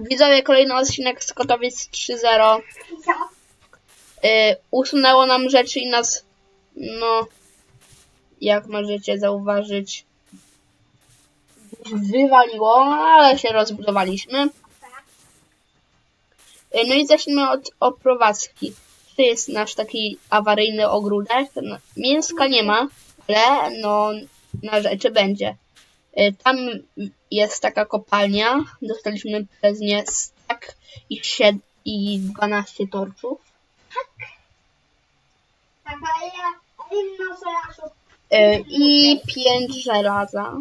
Widzowie, kolejny odcinek z Kotowic 3.0. Y, usunęło nam rzeczy i nas, no, jak możecie zauważyć, wywaliło, ale się rozbudowaliśmy. Y, no i zacznijmy od oprowadzki. To jest nasz taki awaryjny ogródek. Mięska nie ma, ale no, na rzeczy będzie. Y, Tam jest taka kopalnia. Dostaliśmy przez nie stak i, sied- i 12 torczów. Tak, ale ja inną żelazo. Y, I 5 żelaza.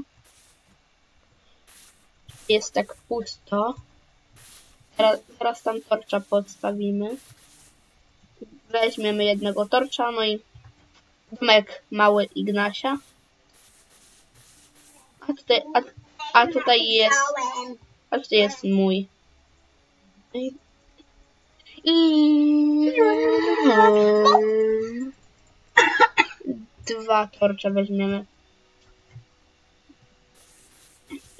Jest tak pusto. Teraz, teraz tam torcza podstawimy. Weźmiemy jednego torcza, no i domek mały Ignasia. A tutaj, a, a tutaj jest, a tutaj jest mój. I, dwa torcze weźmiemy.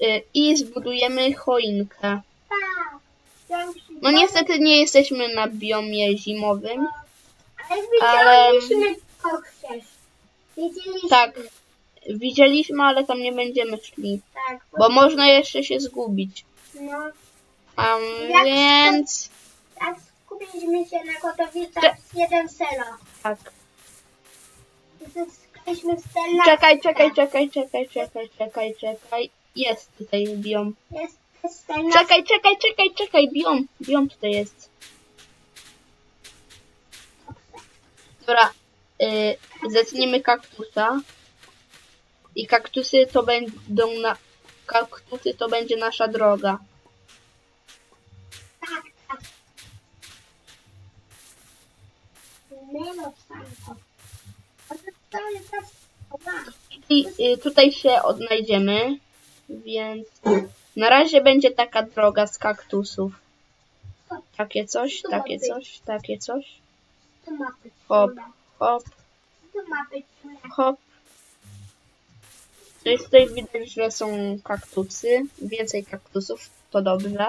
Y, I zbudujemy choinkę. No niestety nie jesteśmy na biomie zimowym. Ale. Tak, widzieliśmy, ale tam nie będziemy szli. Tak. Bo można jeszcze się zgubić. No, Um, Jak więc tak skupiliśmy się na Kotowicach Cze- jeden celo. tak. Zyskaliśmy cel na... Czekaj, czekaj, czekaj, czekaj, czekaj, czekaj, czekaj. Jest tutaj biom. Jest, na... Czekaj, czekaj, czekaj, czekaj, biom. Biom tutaj jest. Dobra, y, zetniemy kaktusa. I kaktusy to będą na... Kaktusy to będzie nasza droga. Tak, tak. Sanko. I y, tutaj się odnajdziemy, więc na razie będzie taka droga z kaktusów. Takie coś, takie coś, takie coś. Hop, hop, hop. To jest tutaj widać, że są kaktusy. Więcej kaktusów, to dobrze.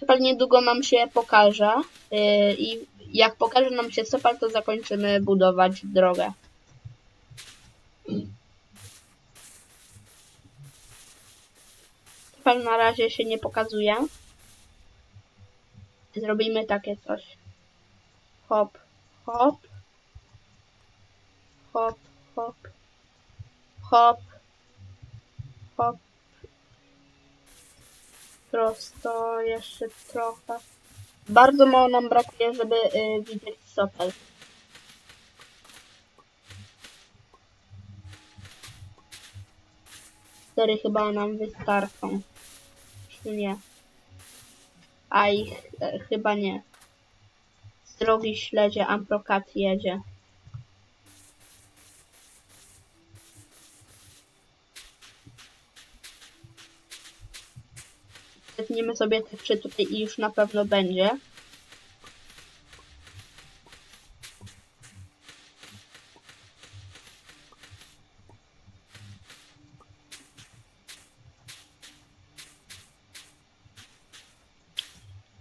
Sopal niedługo nam się pokaże. y, I jak pokaże nam się Sopal, to zakończymy budować drogę. Sopal na razie się nie pokazuje. Zrobimy takie coś. Hop, hop. Hop, hop. Hop. Hop. Prosto jeszcze trochę. Bardzo mało nam brakuje, żeby y, widzieć sopel. Cztery chyba nam wystarczą. Czy nie? A ich e, chyba nie. Z drogi śledzie Amprokat jedzie. Zetniemy sobie te trzy tutaj i już na pewno będzie.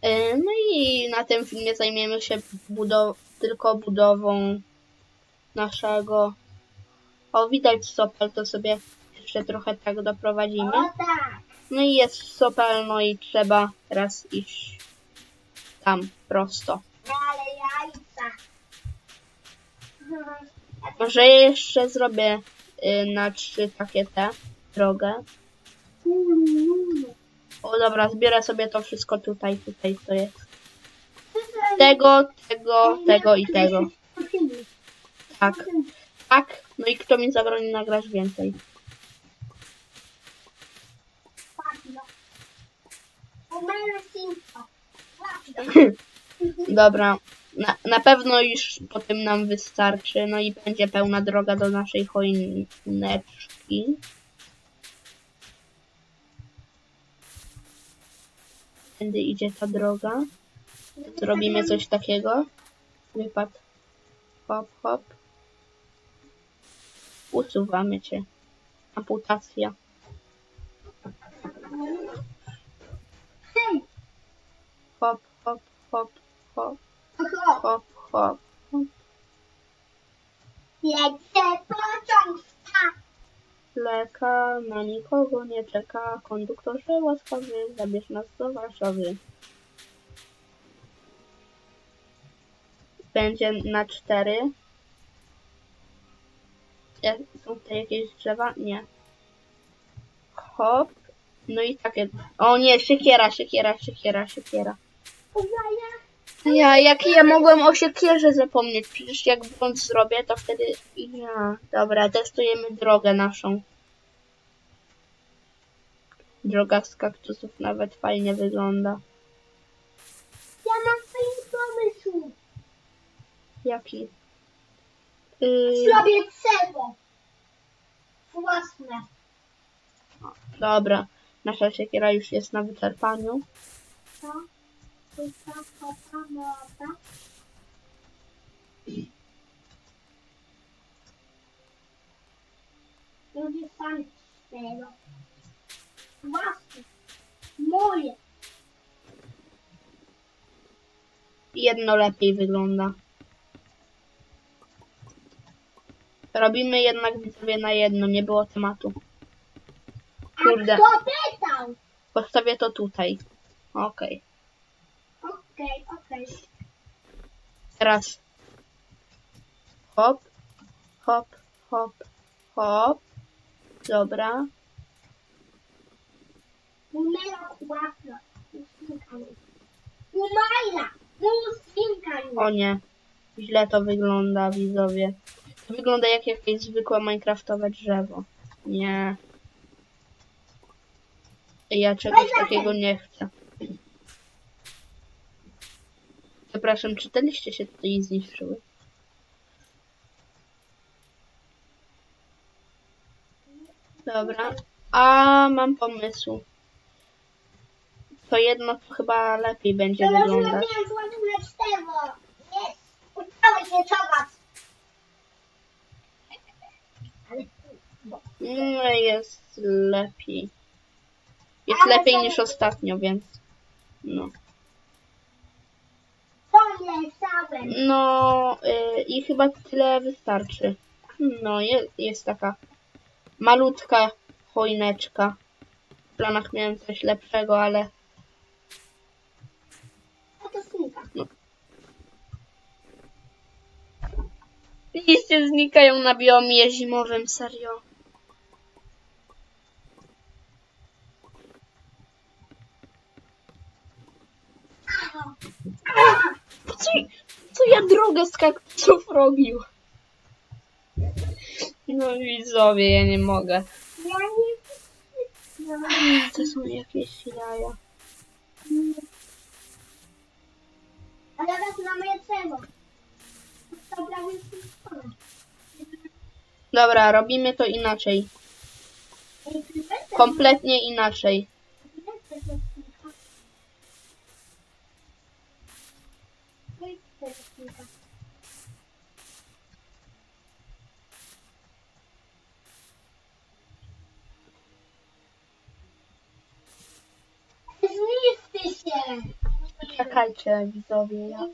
E, No i na tym filmie zajmiemy się budow- tylko budową naszego. O, widać sopel, to sobie jeszcze trochę tak doprowadzimy. No i jest sopel, no i trzeba teraz iść tam prosto. Ale jajca. Może jeszcze zrobię y, na trzy takie te drogę. O dobra, zbiorę sobie to wszystko tutaj, tutaj to jest. Tego, tego, tego i tego. Tak, tak. No i kto mi zabroni nagrać więcej? Dobra, na, na pewno już po tym nam wystarczy, no i będzie pełna droga do naszej choineczki. Tędy idzie ta droga. Zrobimy coś takiego. Wypad. Hop, hop. Usuwamy cię. Amputacja. Hop, hop, hop, hop, hop, hop. lecę pociąg stać. Leka na nikogo nie czeka. Konduktorze łaskawy, zabierz nas do Warszawy. Będzie na cztery. Ja- Są tutaj jakieś drzewa? Nie. Hop. No i takie. O nie, siekiera, siekiera, siekiera, siekiera. Uwaga. Ja, jak ja mogłem o siekierze zapomnieć? Przecież jak błąd zrobię, to wtedy... Ja, dobra, testujemy drogę naszą. Droga z kaktusów nawet fajnie wygląda. Ja mam fajny pomysł. Jaki? Yy, Zrobię drzewo. Własne. dobra, nasza siekiera już jest na wyczerpaniu. Co? Moje. Jedno lepiej wygląda. Robimy jednak widzowie na jedno, nie było tematu. Kurde. A kto pytał? Postawię to tutaj. Okej. Okej, okej. Teraz hop, hop, hop, hop. Dobra. Numero cuatro. Umaila. Musinka O nie. Źle to wygląda, widzowie. To wygląda jak jakieś zwykłe minecraftowe drzewo. Nie. Ja czegoś takiego nie chcę. Przepraszam, czy te liście się tutaj zniszczyły? Dobra. A mam pomysł. To jedno to chyba lepiej będzie To wyglądać. zrobiłem złotówne cztewo. Jest. Udało się bo No jest lepiej. Jest lepiej niż ostatnio, więc no. No y, i chyba tyle wystarczy. No jest, jest taka malutka choineczka. W planach miałem coś lepszego, ale A to synka. liście znikają na biomie zimowym, serio. Po co, co ja drogę z kaktusów robił? No widzowie, ja nie mogę. Ja nie... No, To są jakieś jaja. ale raz na moje drzewo. Dobra, robimy to inaczej. Kompletnie inaczej. Zniszczy się. Czekajcie, widzowie, ja...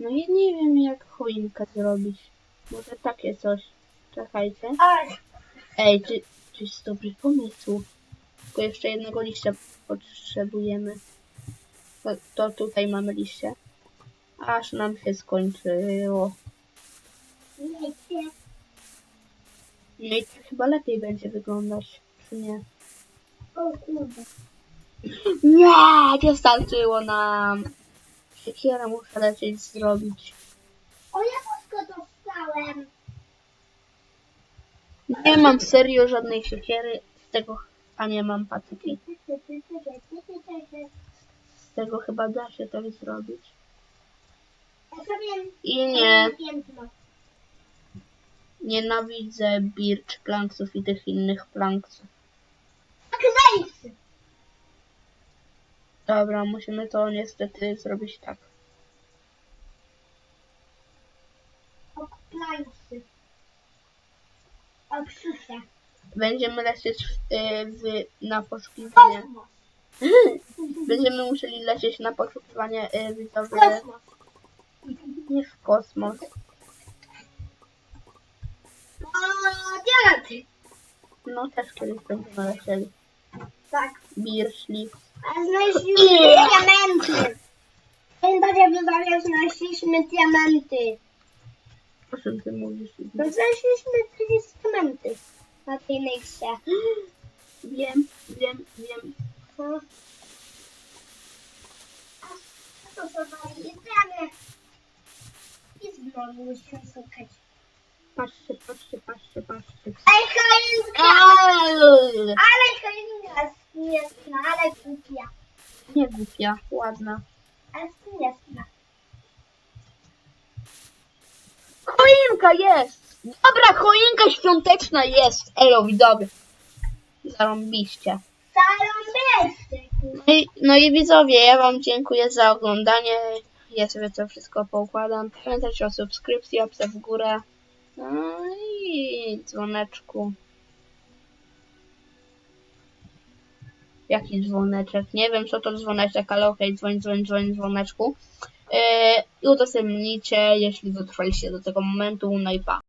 No ja nie wiem, jak choinkę zrobić. Może takie coś. Czekajcie. Ej, czy, czy jest dobry pomysł? Tylko jeszcze jednego liścia potrzebujemy. To, to tutaj mamy liście. Aż nam się skończyło. No i tak chyba lepiej będzie wyglądać, czy nie? O kurde. Nie, nie starczyło nam. Siekierę muszę lecieć zrobić. O, ja wszystko dostałem. Nie mam serio żadnej siekiery. Z tego, a nie mam patyki. Z tego chyba da się tak zrobić. Ja zrobiłem I nie, piętno. nienawidzę birch planksów i tych innych planksów. Knajsy. Dobra, musimy to niestety zrobić tak. Knajsy. O krzyże. Będziemy lecieć w, y, w, na poszukiwanie. Kosmos. Będziemy musieli lecieć na poszukiwanie y, widzowie. Nie w kosmos. O, diamenty. No też kiedyś będziemy lecieli. Tak. Beer, szlif. A znaleźliśmy diamenty. Pamiętacie, jak wybawiam, znaleźliśmy diamenty. O czym ty mówisz? No znaleźliśmy jakieś diamenty na tej nejście. Wiem, wiem, wiem. A co to za jedzenie? I znowu musimy szukać. Patrzcie, patrzcie, patrzcie, patrzcie. Ej, choinka! Aaaa! Ale choinka jest śmieszna, ale głupia. Nie głupia, ładna. Ale śmieszna. Choinka jest! Dobra, choinka świąteczna jest! Elo, widzowie. Zarąbiście. No i, no i widzowie, ja wam dziękuję za oglądanie. Ja sobie to wszystko poukładam. Pamiętajcie o subskrypcji, łapce w górę. No i dzwoneczku. Jaki dzwoneczek? Nie wiem co to dzwoneczek, ale okej, dzwoń, dzwoń, dzwoń, dzwoneczku. Yy, udostępnijcie, jeśli dotrwaliście do tego momentu. No i pa.